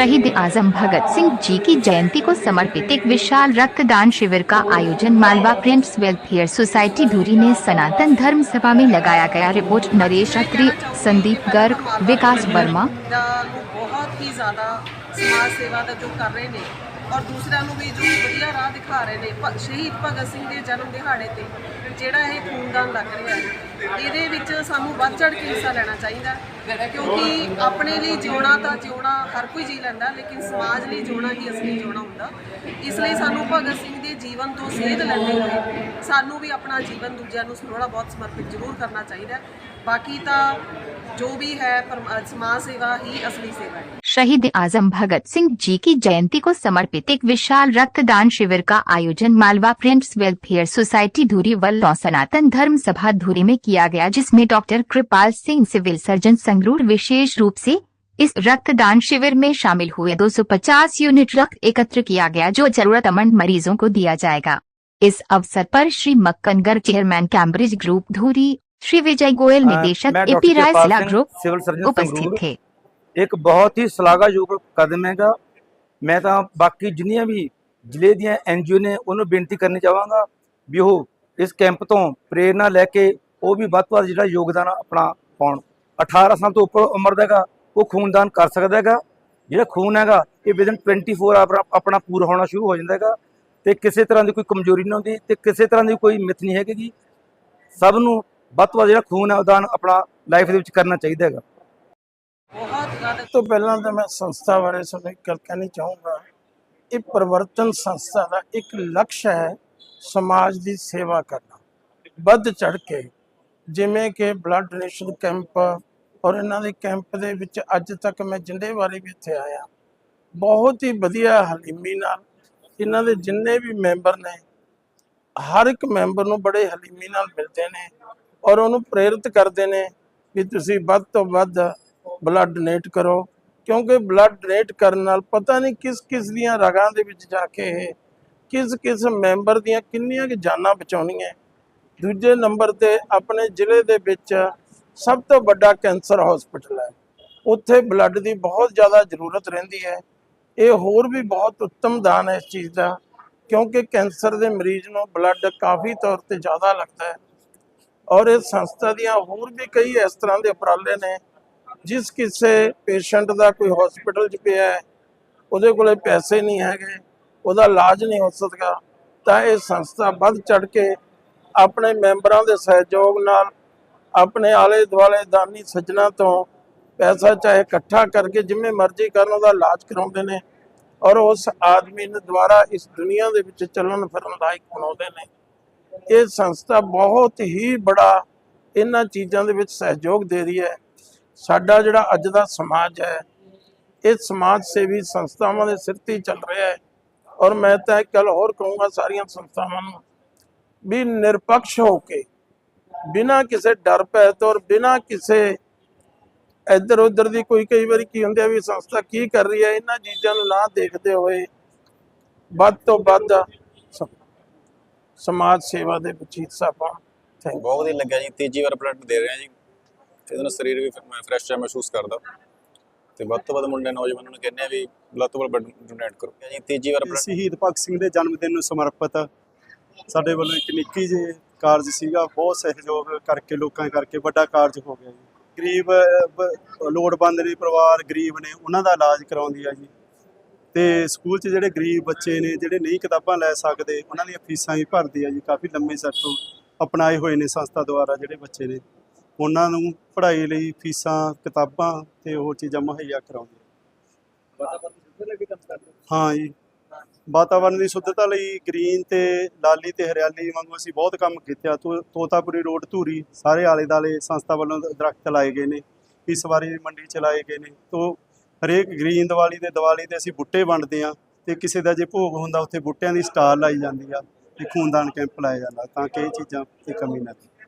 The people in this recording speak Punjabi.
शहीद आज़म भगत सिंह जी की जयंती को समर्पित एक विशाल रक्तदान शिविर का आयोजन Malwa prints welfare society Dhuri ने सनातन धर्म सभा में लगाया गया। रिपोर्ट, नरेश अत्री, संदीप गर्ग, विकास वर्मा। बहुत ही ज़्यादा समाज सेवा का जो कर रहे हैं ਔਰ ਦੂਸਰਿਆਂ ਨੂੰ ਵੀ ਜੋ ਵਧੀਆ ਰਾਹ ਦਿਖਾ ਰਹੇ ਨੇ, ਭ- ਸ਼ਹੀਦ ਭਗਤ ਸਿੰਘ ਦੇ ਜਨਮ ਦਿਹਾੜੇ ਤੇ, ਜਿਹੜਾ ਇਹ ਖੂਨਦਾਨ ਲੱਗ ਰਿਹਾ ਹੈ, ਇਹਦੇ ਵਿੱਚ ਸਾਨੂੰ ਵੱਧ ਚੜ੍ਹ ਕੇ ਹਿੱਸਾ ਲੈਣਾ ਚਾਹੀਦਾ ਕਿਉਂਕਿ ਆਪਣੇ ਲਈ ਜਿਉਣਾ ਤਾਂ ਜਿਉਣਾ ਹਰ ਕੋਈ ਜੀ ਲੈਂਦਾ, ਲੇਕਿਨ ਸਮਾਜ ਲਈ ਜਿਉਣਾ ਹੀ ਅਸਲੀ ਜਿਉਣਾ ਹੁੰਦਾ। ਇਸ ਲਈ ਸਾਨੂੰ ਭਗਤ ਸਿੰਘ ਦੇ ਜੀਵਨ ਤੋਂ ਸੇਧ ਲੈਂਦੇ ਹੋਏ, ਸਾਨੂੰ ਵੀ ਆਪਣਾ ਜੀਵਨ ਦੂਜਿਆਂ ਨੂੰ ਥੋੜਾ ਬਹੁਤ ਸਮਰਪਿਤ ਜ਼ਰੂਰ ਕਰਨਾ ਚਾਹੀਦਾ ਬਾਕੀ ਤਾਂ ਜੋ ਵੀ ਹੈ, ਪਰਮ- ਸਮਾਜ ਸੇਵਾ ਹੀ ਅਸਲੀ ਸੇਵਾ ਹੈ। शहीद आज़म भगत सिंह जी की जयंती को समर्पित एक विशाल रक्तदान शिविर का आयोजन Malwa friends welfare society Dhuri व सनातन धर्म सभा धूरी में किया गया जिसमें doctor Kripal Singh civil surgeon Sangrur विशेष रूप से इस रक्तदान शिविर में शामिल हुए। 250 यूनिट रक्त एकत्र किया गया जो जरूरतमंद मरीजों को दिया जाएगा। इस अवसर पर Shri Makkangar chairman Cambridge group Dhuri Shri Vijay Goyal निदेशक एपी राय ग्रुप उपस्थित थे। ਇੱਕ ਬਹੁਤ ਹੀ ਸ਼ਲਾਘਾਯੋਗ ਕਦਮ ਹੈਗਾ। ਮੈਂ ਤਾਂ ਬਾਕੀ ਜਿੰਨੀਆਂ ਵੀ ਜ਼ਿਲ੍ਹੇ ਦੀਆਂ ਐਨਜੀਓ ਨੇ ਉਹਨੂੰ ਬੇਨਤੀ ਕਰਨੀ ਚਾਹਾਂਗਾ ਵੀ ਉਹ ਇਸ ਕੈਂਪ ਤੋਂ ਪ੍ਰੇਰਣਾ ਲੈ ਕੇ ਉਹ ਵੀ ਵੱਧ ਤੋਂ ਵੱਧ ਜਿਹੜਾ ਯੋਗਦਾਨ ਆਪਣਾ ਪਾਉਣ। 18 ਸਾਲ ਤੋਂ ਉੱਪਰ ਉਮਰ ਦਾ ਹੈਗਾ, ਉਹ ਖੂਨਦਾਨ ਕਰ ਸਕਦਾ ਹੈਗਾ। ਜਿਹੜਾ ਖੂਨ ਹੈਗਾ, ਇਹ ਵਿਦਨ 24 ਆਵਰ ਆਪਣਾ ਪੂਰਾ ਹੋਣਾ ਸ਼ੁਰੂ ਹੋ ਜਾਂਦਾ ਹੈਗਾ ਤੇ ਕਿਸੇ ਤਰ੍ਹਾਂ ਦੀ ਕੋਈ ਕਮਜ਼ੋਰੀ ਨਹੀਂ ਹੁੰਦੀ ਤੇ ਕਿਸੇ ਤਰ੍ਹਾਂ ਦੀ ਕੋਈ ਮਿੱਥ ਨਹੀਂ ਹੈਗੀ। ਸਭ ਨੂੰ ਵੱਧ ਤੋਂ ਵੱਧ ਜਿਹੜਾ ਖੂਨ ਹੈ ਉਹ ਦਾਨ ਆਪਣਾ ਲਾਈਫ ਦੇ ਵਿੱਚ ਕਰਨਾ ਚਾਹੀਦਾ ਹੈਗਾ। ਤੋਂ ਪਹਿਲਾਂ ਤਾਂ ਮੈਂ ਸੰਸਥਾ ਬਾਰੇ ਤੁਹਾਨੂੰ ਇੱਕ ਗੱਲ ਕਹਿਣੀ ਚਾਹੂੰਗਾ। ਇਹ ਪਰਿਵਰਤਨ ਸੰਸਥਾ ਦਾ ਇੱਕ ਲਕਸ਼ ਹੈ ਸਮਾਜ ਦੀ ਸੇਵਾ ਕਰਨਾ। ਵੱਧ ਚੜ ਕੇ ਜਿਵੇਂ ਕਿ ਬਲੱਡ ਡੋਨੇਸ਼ਨ ਕੈਂਪ ਔਰ ਇਹਨਾਂ ਦੇ ਕੈਂਪ ਦੇ ਵਿੱਚ ਅੱਜ ਤੱਕ ਮੈਂ ਜਿੰਨੇ ਵਾਰੀ ਵੀ ਇੱਥੇ ਆਇਆ। ਬਹੁਤ ਹੀ ਵਧੀਆ ਹਲੀਮੀ ਨਾਲ ਇਹਨਾਂ ਦੇ ਜਿੰਨੇ ਵੀ ਮੈਂਬਰ ਨੇ, ਹਰ ਇੱਕ ਮੈਂਬਰ ਨੂੰ ਬੜੇ ਹਲੀਮੀ ਨਾਲ ਮਿਲਦੇ ਨੇ ਔਰ ਉਹਨੂੰ ਪ੍ਰੇਰਿਤ ਕਰਦੇ ਨੇ ਵੀ ਤੁਸੀਂ ਵੱਧ ਤੋਂ ਵੱਧ ਬਲੱਡ ਡੋਨੇਟ ਕਰੋ, ਕਿਉਂਕਿ ਬਲੱਡ ਡੋਨੇਟ ਕਰਨ ਨਾਲ ਪਤਾ ਨਹੀਂ ਕਿਸ ਕਿਸ ਦੀਆਂ ਰਗਾਂ ਦੇ ਵਿੱਚ ਜਾ ਕੇ ਇਹ ਕਿਸ ਕਿਸ ਮੈਂਬਰ ਦੀਆਂ ਕਿੰਨੀਆਂ ਕਿ ਜਾਨਾਂ ਬਚਾਉਣੀਆਂ। ਦੂਜੇ ਨੰਬਰ ਤੇ ਆਪਣੇ ਜ਼ਿਲ੍ਹੇ ਦੇ ਵਿੱਚ ਸਭ ਤੋਂ ਵੱਡਾ ਕੈਂਸਰ ਹਸਪੀਟਲ ਹੈ। ਉੱਥੇ ਬਲੱਡ ਦੀ ਬਹੁਤ ਜ਼ਿਆਦਾ ਜ਼ਰੂਰਤ ਰਹਿੰਦੀ ਹੈ। ਇਹ ਹੋਰ ਵੀ ਬਹੁਤ ਉੱਤਮ ਦਾਨ ਹੈ ਇਸ ਚੀਜ਼ ਦਾ, ਕਿਉਂਕਿ ਕੈਂਸਰ ਦੇ ਮਰੀਜ਼ ਨੂੰ ਬਲੱਡ ਕਾਫੀ ਤੌਰ ਤੇ ਜ਼ਿਆਦਾ ਲੱਗਦਾ ਹੈ। ਔਰ ਇਹ ਸੰਸਥਾ ਦੀਆਂ ਹੋਰ ਵੀ ਕਈ ਇਸ ਤਰ੍ਹਾਂ ਦੇ ਉਪਰਾਲੇ ਨੇ ਜਿਸ ਕਿਸੇ ਪੇਸ਼ੈਂਟ ਦਾ ਕੋਈ ਹਸਪੀਟਲ 'ਚ ਪਿਆ ਹੈ, ਉਹਦੇ ਕੋਲੇ ਪੈਸੇ ਨਹੀਂ ਹੈਗੇ, ਉਹਦਾ ਇਲਾਜ ਨਹੀਂ ਹੋ ਸਕਦਾ, ਤਾਂ ਇਹ ਸੰਸਥਾ ਵੱਧ ਚੜ ਕੇ ਆਪਣੇ ਮੈਂਬਰਾਂ ਦੇ ਸਹਿਯੋਗ ਨਾਲ ਆਪਣੇ ਆਲੇ ਦੁਆਲੇ ਦਾਨੀ ਸੱਜਣਾ ਤੋਂ ਪੈਸਾ ਚਾਹੇ ਇਕੱਠਾ ਕਰਕੇ ਜਿਵੇਂ ਮਰਜ਼ੀ ਕਰਨ, ਉਹਦਾ ਇਲਾਜ ਕਰਾਉਂਦੇ ਨੇ ਔਰ ਉਸ ਆਦਮੀ ਨੂੰ ਦੁਬਾਰਾ ਇਸ ਦੁਨੀਆ ਦੇ ਵਿੱਚ ਚੱਲਣ ਫਿਰਨ ਲਾਇਕ ਬਣਾਉਂਦੇ ਨੇ। ਇਹ ਸੰਸਥਾ ਬਹੁਤ ਹੀ ਬੜਾ ਇਹਨਾਂ ਚੀਜ਼ਾਂ ਦੇ ਵਿੱਚ ਸਹਿਯੋਗ ਦੇ ਰਹੀ ਹੈ। ਸਾਡਾ ਜਿਹੜਾ ਅੱਜ ਦਾ ਸਮਾਜ ਹੈ, ਇਹ ਸਮਾਜ ਸੇਵੀ ਸੰਸਥਾਵਾਂ ਦੇ ਸਿਰ ਤੇ ਚੱਲ ਰਿਹਾ ਹੈ। ਔਰ ਮੈਂ ਤਾਂ ਇੱਕ ਗੱਲ ਹੋਰ ਕਹੂੰਗਾ ਸਾਰੀਆਂ ਸੰਸਥਾਵਾਂ ਨੂੰ, ਵੀ ਨਿਰਪੱਖ ਹੋ ਕੇ, ਬਿਨਾਂ ਕਿਸੇ ਡਰ ਭੈ ਤੋਂ ਔਰ ਬਿਨਾਂ ਕਿਸੇ ਇੱਧਰ ਉੱਧਰ ਦੀ ਕੋਈ ਕਈ ਵਾਰੀ ਕੀ ਹੁੰਦਾ ਵੀ ਸੰਸਥਾ ਕੀ ਕਰ ਰਹੀ ਹੈ, ਇਹਨਾਂ ਚੀਜ਼ਾਂ ਨੂੰ ਨਾ ਦੇਖਦੇ ਹੋਏ ਵੱਧ ਤੋਂ ਵੱਧ ਸਮਾਜ ਸੇਵਾ ਦੇ ਵਿੱਚ ਹਿੱਸਾ ਪਾਉਣ ਥੈਂਕ ਬਹੁਤ ਹੀ ਲੱਗਿਆ ਜੀ, ਤੀਜੀ ਵਾਰ ਬਲੱਡ ਦੇ ਰਹੇ ਹਾਂ ਜੀ। ਤੇ ਇਹਦੇ ਨਾਲ ਸਰੀਰ ਵੀ ਫਰੈਸ਼ ਜਿਹਾ ਮਹਿਸੂਸ ਕਰਦਾ। ਤੇ ਵੱਧ ਤੋਂ ਵੱਧ ਮੁੰਡੇ ਨੌਜਵਾਨਾਂ ਨੂੰ ਕਹਿੰਦੇ ਆ ਵੀ ਵੱਧ ਤੋਂ ਵੱਧ ਡੋਨੇਟ ਕਰੋ। ਜੀ ਤੀਜੀ ਵਾਰ ਸ਼ਹੀਦ ਭਗਤ ਸਿੰਘ ਦੇ ਜਨਮ ਦਿਨ ਨੂੰ ਸਮਰਪਿਤ ਸਾਡੇ ਵੱਲੋਂ ਇੱਕ ਨਿੱਕੀ ਜਿਹੀ ਕਾਰਜ ਸੀਗਾ, ਬਹੁਤ ਸਹਿਯੋਗ ਕਰਕੇ ਲੋਕਾਂ ਕਰਕੇ ਵੱਡਾ ਕਾਰਜ ਹੋ ਗਿਆ ਜੀ। ਗਰੀਬ ਲੋੜਵੰਦ ਨੇ, ਪਰਿਵਾਰ ਗਰੀਬ ਨੇ, ਉਹਨਾਂ ਦਾ ਇਲਾਜ ਕਰਾਉਂਦੀ ਆ ਜੀ। ਤੇ ਸਕੂਲ 'ਚ ਜਿਹੜੇ ਗਰੀਬ ਬੱਚੇ ਨੇ, ਜਿਹੜੇ ਨਹੀਂ ਕਿਤਾਬਾਂ ਲੈ ਸਕਦੇ, ਉਹਨਾਂ ਦੀਆਂ ਫੀਸਾਂ ਵੀ ਭਰਦੀ ਆ ਜੀ, ਕਾਫੀ ਲੰਮੇ ਸਰ ਤੋਂ ਅਪਣਾਏ ਹੋਏ ਨੇ ਸੰਸਥਾ ਦੁਆਰਾ ਜਿਹੜੇ ਬੱਚੇ ਨੇ। ਉਹਨਾਂ ਨੂੰ ਪੜ੍ਹਾਈ ਲਈ ਫੀਸਾਂ ਕਿਤਾਬਾਂ ਤੇ ਹੋਰ ਚੀਜ਼ਾਂ ਮੁਹੱਈਆ ਕਰਾਉਂਦੀ ਹਾਂ? ਜੀ। ਵਾਤਾਵਰਣ ਦੀ ਸ਼ੁੱਧਤਾ ਲਈ ਗ੍ਰੀਨ ਤੇ ਲਾਲੀ ਤੇ ਹਰਿਆਲੀ ਵਾਂਗੂ ਅਸੀਂ ਬਹੁਤ ਕੰਮ ਕੀਤਾ ਤੋ- ਤੋਤਾਪੁਰੀ ਰੋਡ ਧੂਰੀ ਸਾਰੇ ਆਲੇ ਦਾਲੇ ਸੰਸਥਾ ਵੱਲੋਂ ਦਰਖਤ ਲਾਏ ਗਏ ਨੇ ਇਸ ਵਾਰੀ ਮੰਡੀ ਚ ਲਾਏ ਗਏ ਨੇ। ਤੋ ਹਰੇਕ ਗ੍ਰੀਨ ਦੀਵਾਲੀ ਤੇ ਦੀਵਾਲੀ ਤੇ ਅਸੀਂ ਬੁੱਟੇ ਵੰਡਦੇ ਆ ਤੇ ਕਿਸੇ ਦਾ ਜੇ ਭੋਗ ਹੁੰਦਾ ਉੱਥੇ ਬੁੱਟਿਆਂ ਦੀ ਸਟਾਲ ਲਾਈ ਜਾਂਦੀ ਆ ਤੇ ਖੂਨਦਾਨ ਕੈਂਪ ਲਾਇਆ ਜਾਂਦਾ ਤਾਂ ਕਿ ਇਹ ਚੀਜ਼ਾਂ ਦੀ ਕਮੀ ਨਾ ਰਹੇ